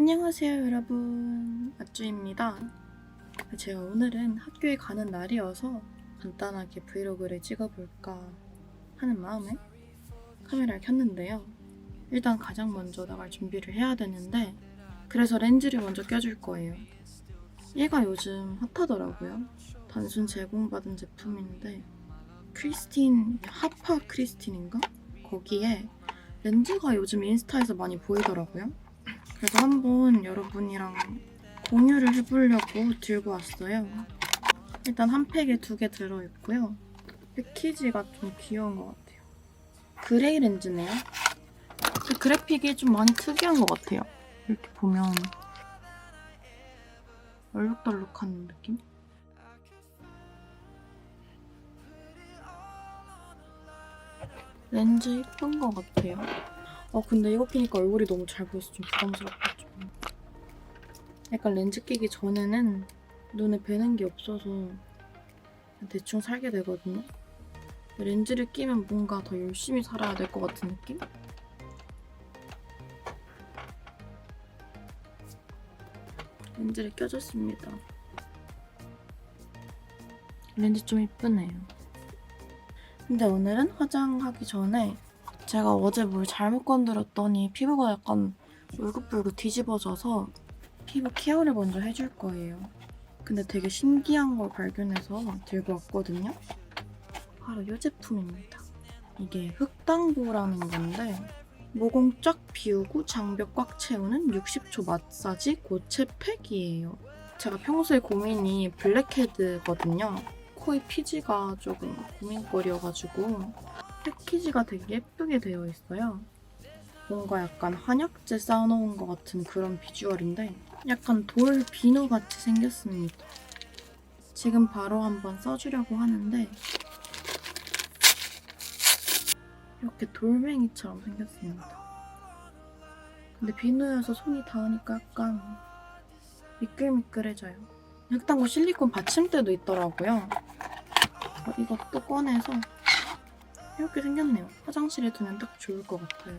안녕하세요 여러분. 아쭈입니다. 제가 오늘은 학교에 가는 날이어서 간단하게 브이로그를 찍어볼까 하는 마음에 카메라를 켰는데요. 일단 가장 먼저 나갈 준비를 해야 되는데 그래서 렌즈를 먼저 껴줄 거예요. 얘가 요즘 핫하더라고요. 단순 제공받은 제품인데 크리스틴 하파 크리스틴인가? 거기에 렌즈가 요즘 인스타에서 많이 보이더라고요 그래서 한번 여러분이랑 공유를 해보려고 들고 왔어요. 일단 한 팩에 두 개 들어있고요. 패키지가 좀 귀여운 것 같아요. 그레이 렌즈네요. 그 그래픽이 좀 많이 특이한 것 같아요. 이렇게 보면 얼룩덜룩한 느낌? 렌즈 예쁜 것 같아요. 어 근데 이거 끼니까 얼굴이 너무 잘 보여서 좀 부담스럽다 좀. 약간 렌즈 끼기 전에는 눈에 뵈는 게 없어서 대충 살게 되거든요. 렌즈를 끼면 뭔가 더 열심히 살아야 될 것 같은 느낌? 렌즈를 껴줬습니다. 렌즈 좀 이쁘네요. 근데 오늘은 화장하기 전에 제가 어제 뭘 잘못 건드렸더니 피부가 약간 울긋불긋 뒤집어져서 피부 케어를 먼저 해줄 거예요. 근데 되게 신기한 걸 발견해서 들고 왔거든요. 바로 이 제품입니다. 이게 흑당도라는 건데 모공 쫙 비우고 장벽 꽉 채우는 60초 마사지 고체 팩이에요. 제가 평소에 고민이 블랙헤드거든요. 코의 피지가 조금 고민거리여가지고 패키지가 되게 예쁘게 되어 있어요. 뭔가 약간 한약재 쌓아놓은 것 같은 그런 비주얼인데 약간 돌 비누 같이 생겼습니다. 지금 바로 한번 써주려고 하는데 이렇게 돌멩이처럼 생겼습니다. 근데 비누여서 손이 닿으니까 약간 미끌미끌해져요. 흑당고 실리콘 받침대도 있더라고요. 어, 이것도 꺼내서 이렇게 생겼네요. 화장실에 두면 딱 좋을 것 같아요.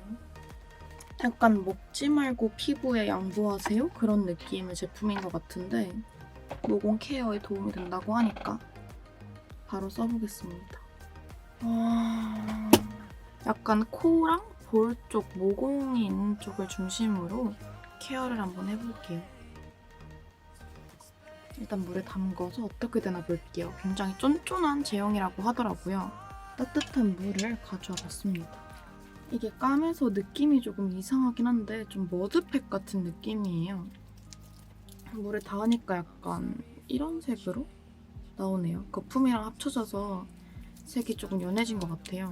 약간 먹지 말고 피부에 양보하세요? 그런 느낌의 제품인 것 같은데 모공 케어에 도움이 된다고 하니까 바로 써보겠습니다. 와... 약간 코랑 볼 쪽, 모공이 있는 쪽을 중심으로 케어를 한번 해볼게요. 일단 물에 담궈서 어떻게 되나 볼게요. 굉장히 쫀쫀한 제형이라고 하더라고요. 따뜻한 물을 가져와 봤습니다. 이게 까매서 느낌이 조금 이상하긴 한데 좀 머드팩 같은 느낌이에요. 물에 닿으니까 약간 이런 색으로 나오네요. 거품이랑 합쳐져서 색이 조금 연해진 것 같아요.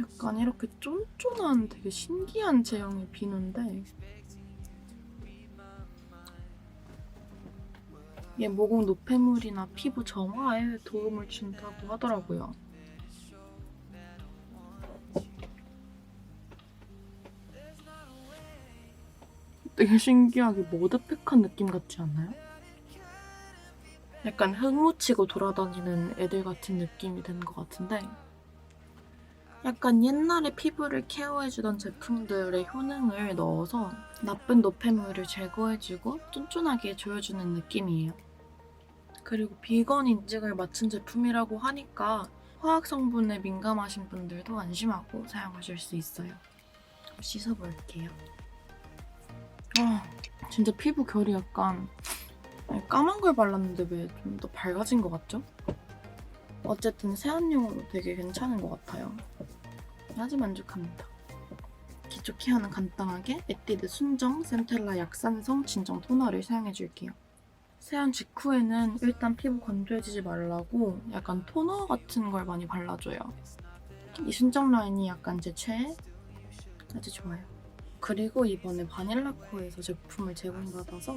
약간 이렇게 쫀쫀한 되게 신기한 제형의 비누인데 이게 모공 노폐물이나 피부 정화에 도움을 준다고 하더라고요. 되게 신기하게 머드팩한 느낌 같지 않나요? 약간 흙 묻히고 돌아다니는 애들 같은 느낌이 드는 것 같은데 약간 옛날에 피부를 케어해주던 제품들의 효능을 넣어서 나쁜 노폐물을 제거해주고 쫀쫀하게 조여주는 느낌이에요. 그리고 비건 인증을 마친 제품이라고 하니까 화학 성분에 민감하신 분들도 안심하고 사용하실 수 있어요. 씻어볼게요. 아, 진짜 피부 결이 약간 까만 걸 발랐는데 왜 좀 더 밝아진 것 같죠? 어쨌든 세안용으로 되게 괜찮은 것 같아요. 아주 만족합니다. 기초 케어는 간단하게 에뛰드 순정 센텔라 약산성 진정 토너를 사용해줄게요. 세안 직후에는 일단 피부 건조해지지 말라고 약간 토너 같은 걸 많이 발라줘요. 이 순정 라인이 약간 제 최애? 아주 좋아요. 그리고 이번에 바닐라코에서 제품을 제공받아서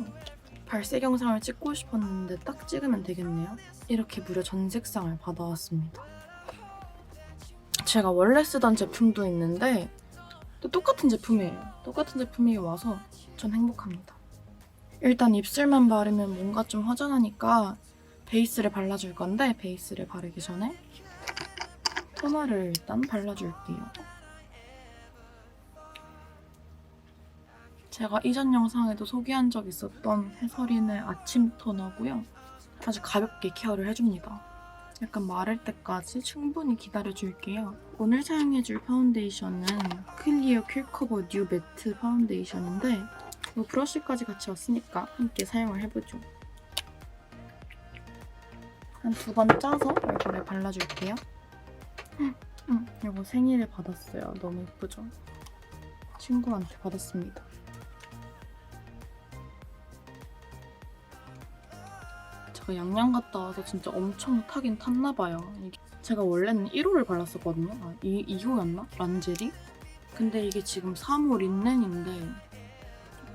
발색 영상을 찍고 싶었는데 딱 찍으면 되겠네요. 이렇게 무려 전 색상을 받아왔습니다. 제가 원래 쓰던 제품도 있는데 또 똑같은 제품이에요. 똑같은 제품이 와서 전 행복합니다. 일단 입술만 바르면 뭔가 좀 허전하니까 베이스를 발라줄 건데 베이스를 바르기 전에 토너를 일단 발라줄게요. 제가 이전 영상에도 소개한 적 있었던 해설인의 아침 토너고요. 아주 가볍게 케어를 해줍니다. 약간 마를 때까지 충분히 기다려줄게요. 오늘 사용해줄 파운데이션은 클리어 큐커버 뉴 매트 파운데이션인데 뭐 브러쉬까지 같이 왔으니까 함께 사용을 해보죠. 한 두 번 짜서 얼굴에 발라줄게요. 음, 이거 생일에 받았어요. 너무 예쁘죠? 친구한테 받았습니다. 제가 양양 갔다 와서 진짜 엄청 타긴 탔나봐요. 이게 제가 원래는 1호를 발랐었거든요. 아, 2, 2호였나? 란제리? 근데 이게 지금 3호 린넨인데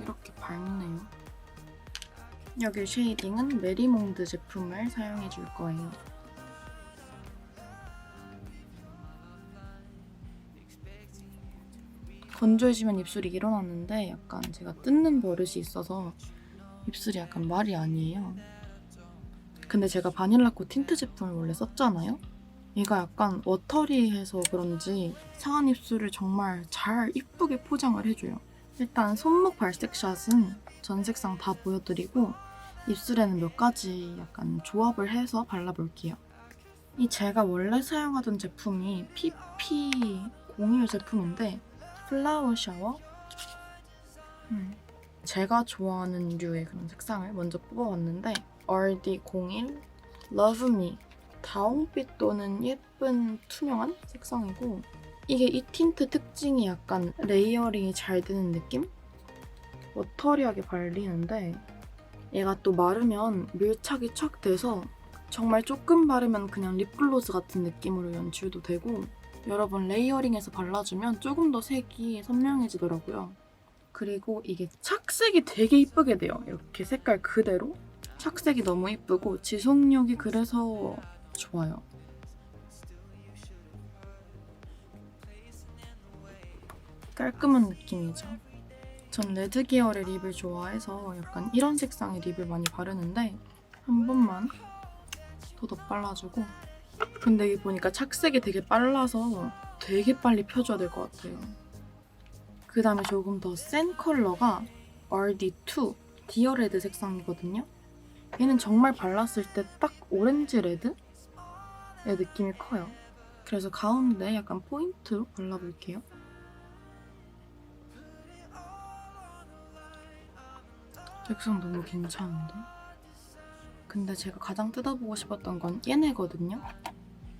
이렇게 밝네요. 여기 쉐이딩은 메리몽드 제품을 사용해 줄 거예요. 건조해지면 입술이 일어났는데 약간 제가 뜯는 버릇이 있어서 입술이 약간 말이 아니에요. 근데 제가 바닐라코 틴트 제품을 원래 썼잖아요? 얘가 약간 워터리해서 그런지 상한 입술을 정말 잘 이쁘게 포장을 해줘요. 일단 손목 발색샷은 전 색상 다 보여드리고 입술에는 몇 가지 약간 조합을 해서 발라볼게요. 이 제가 원래 사용하던 제품이 PP01 제품인데 플라워 샤워? 음. 제가 좋아하는 류의 그런 색상을 먼저 뽑아봤는데 RD01 Love Me 다홍빛 또는 예쁜 투명한 색상이고 이게 이 틴트 특징이 약간 레이어링이 잘 되는 느낌? 워터리하게 발리는데 얘가 또 마르면 밀착이 척 돼서 정말 조금 바르면 그냥 립글로즈 같은 느낌으로 연출도 되고 여러 번 레이어링해서 발라주면 조금 더 색이 선명해지더라고요. 그리고 이게 착색이 되게 이쁘게 돼요. 이렇게 색깔 그대로. 착색이 너무 이쁘고 지속력이 그래서 좋아요. 깔끔한 느낌이죠. 전 레드 계열의 립을 좋아해서 약간 이런 색상의 립을 많이 바르는데 한 번만 더 덧발라주고 근데 여기 보니까 착색이 되게 빨라서 되게 빨리 펴줘야 될 것 같아요. 그 다음에 조금 더 센 컬러가 RD2 디어레드 색상이거든요. 얘는 정말 발랐을 때 딱 오렌지 레드의 느낌이 커요. 그래서 가운데 약간 포인트로 발라볼게요. 색상 너무 괜찮은데? 근데 제가 가장 뜯어보고 싶었던 건 얘네거든요.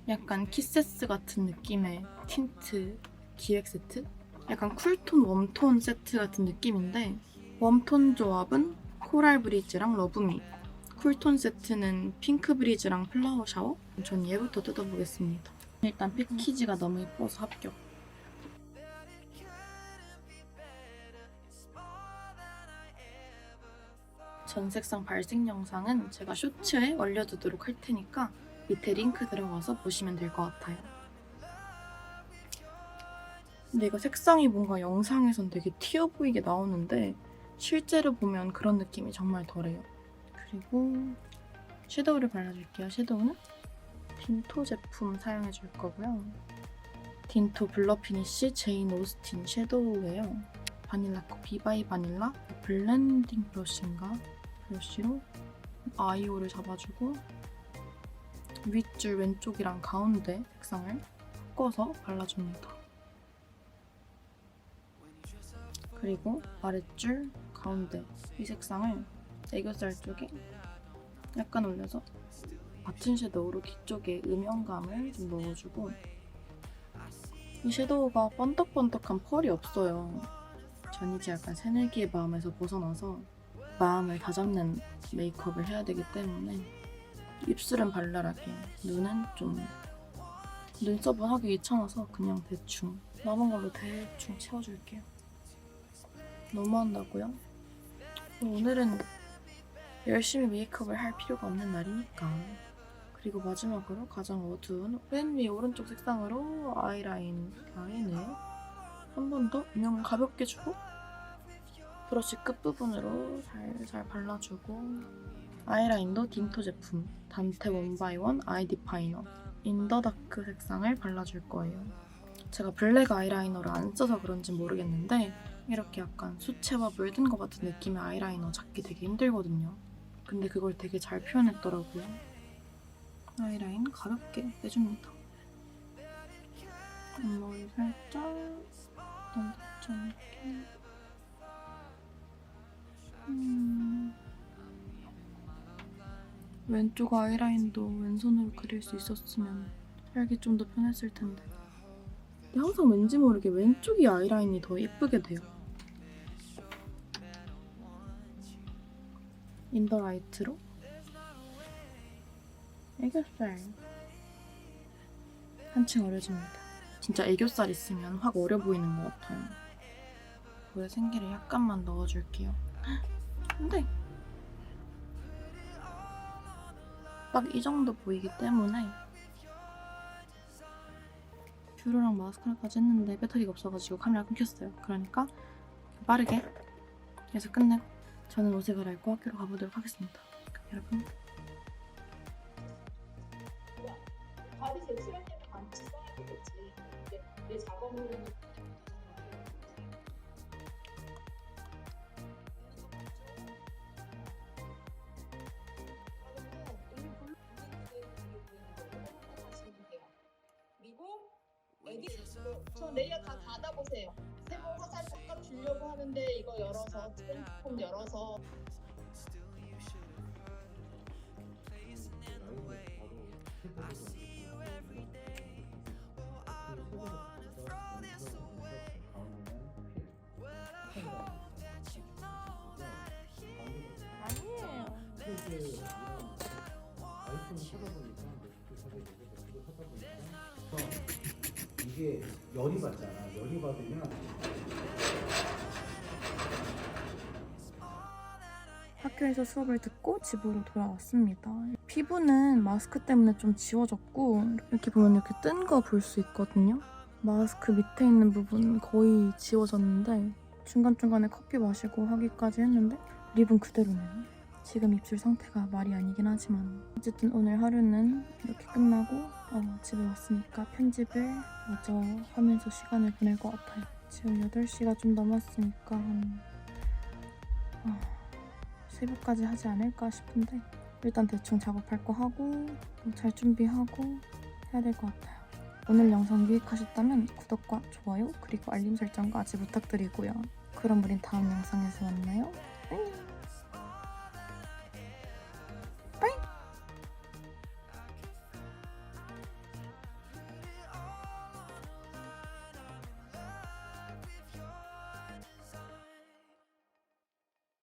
약간 키세스 같은 느낌의 틴트 기획 세트? 약간 쿨톤, 웜톤 세트 같은 느낌인데 웜톤 조합은 코랄 브리즈랑 러브미 쿨톤 세트는 핑크 브리즈랑 플라워 샤워 전 얘부터 뜯어보겠습니다 일단 패키지가 너무 예뻐서 합격 전 색상 발색 영상은 제가 쇼츠에 올려두도록 할 테니까 밑에 링크 들어가서 보시면 될 것 같아요. 근데 이거 색상이 뭔가 영상에선 되게 튀어 보이게 나오는데 실제로 보면 그런 느낌이 정말 덜해요. 그리고 섀도우를 발라줄게요. 섀도우는 딘토 제품 사용해줄 거고요. 딘토 블러 피니쉬 제인 오스틴 섀도우예요. 바닐라코 비바이 바닐라 블렌딩 브러쉬인가? 브러쉬로 아이오를 잡아주고 윗줄 왼쪽이랑 가운데 색상을 섞어서 발라줍니다. 그리고 아랫줄 가운데 이 색상을 애교살 쪽에 약간 올려서 맞춘 섀도우로 뒤쪽에 음영감을 좀 넣어주고 이 섀도우가 번떡번떡한 펄이 없어요. 전 이제 약간 새내기의 마음에서 벗어나서 마음을 다잡는 메이크업을 해야 되기 때문에 입술은 발랄하게 눈은 좀 눈썹은 하기 귀찮아서 그냥 대충 남은 걸로 대충 채워줄게요. 너무 한다고요? 오늘은 열심히 메이크업을 할 필요가 없는 날이니까 그리고 마지막으로 가장 어두운 맨 위 오른쪽 색상으로 아이라인 라인을 한 번 더 음영을 가볍게 주고 브러쉬 끝부분으로 살살 발라주고 아이라인도 딘토 제품 단테 원바이원 아이 디파이너 인더다크 색상을 발라줄 거예요. 제가 블랙 아이라이너를 안 써서 그런지 모르겠는데 이렇게 약간 수채화 물든 것 같은 느낌의 아이라이너 잡기 되게 힘들거든요. 근데 그걸 되게 잘 표현했더라고요. 아이라인 가볍게 빼줍니다. 앞머리 살짝 넘쳐놓게 음... 왼쪽 아이라인도 왼손으로 그릴 수 있었으면 살기 좀 더 편했을 텐데. 근데 항상 왠지 모르게 왼쪽이 아이라인이 더 예쁘게 돼요. 인더 라이트로 애교살 한층 어려집니다. 진짜 애교살 있으면 확 어려 보이는 것 같아요. 볼에 생기를 약간만 넣어줄게요. 근데 딱 이 정도 보이기 때문에 뷰러랑 마스카라까지 했는데 배터리가 없어가지고 카메라 끊겼어요. 그러니까 빠르게 해서 끝내고 저는 옷을 갈아입고 학교로 가보도록 하겠습니다. 여러분 제출할 때는 반드시 써야 되겠지. 내 작업물은 애기 저 레이어 다 닫아보세요. 세모 화살 값 주려고 하는데 이거 열어서 핸드폰 열어서 아니에요. 이 게 열이 받잖아. 열이 받으면 학교에서 수업을 듣고 집으로 돌아왔습니다. 피부는 마스크 때문에 좀 지워졌고 이렇게 보면 이렇게 뜬 거 볼 수 있거든요. 마스크 밑에 있는 부분 거의 지워졌는데 중간중간에 커피 마시고 하기까지 했는데 립은 그대로네요. 지금 입술 상태가 말이 아니긴 하지만 어쨌든 오늘 하루는 이렇게 끝나고 어, 집에 왔으니까 편집을 마저 하면서 시간을 보낼 것 같아요. 지금 8시가 좀 넘었으니까 한 아, 새벽까지 하지 않을까 싶은데 일단 대충 작업할 거 하고 뭐잘 준비하고 해야 될 것 같아요. 오늘 영상 유익하셨다면 구독과 좋아요 그리고 알림 설정까지 부탁드리고요. 그럼 우린 다음 영상에서 만나요. 안녕.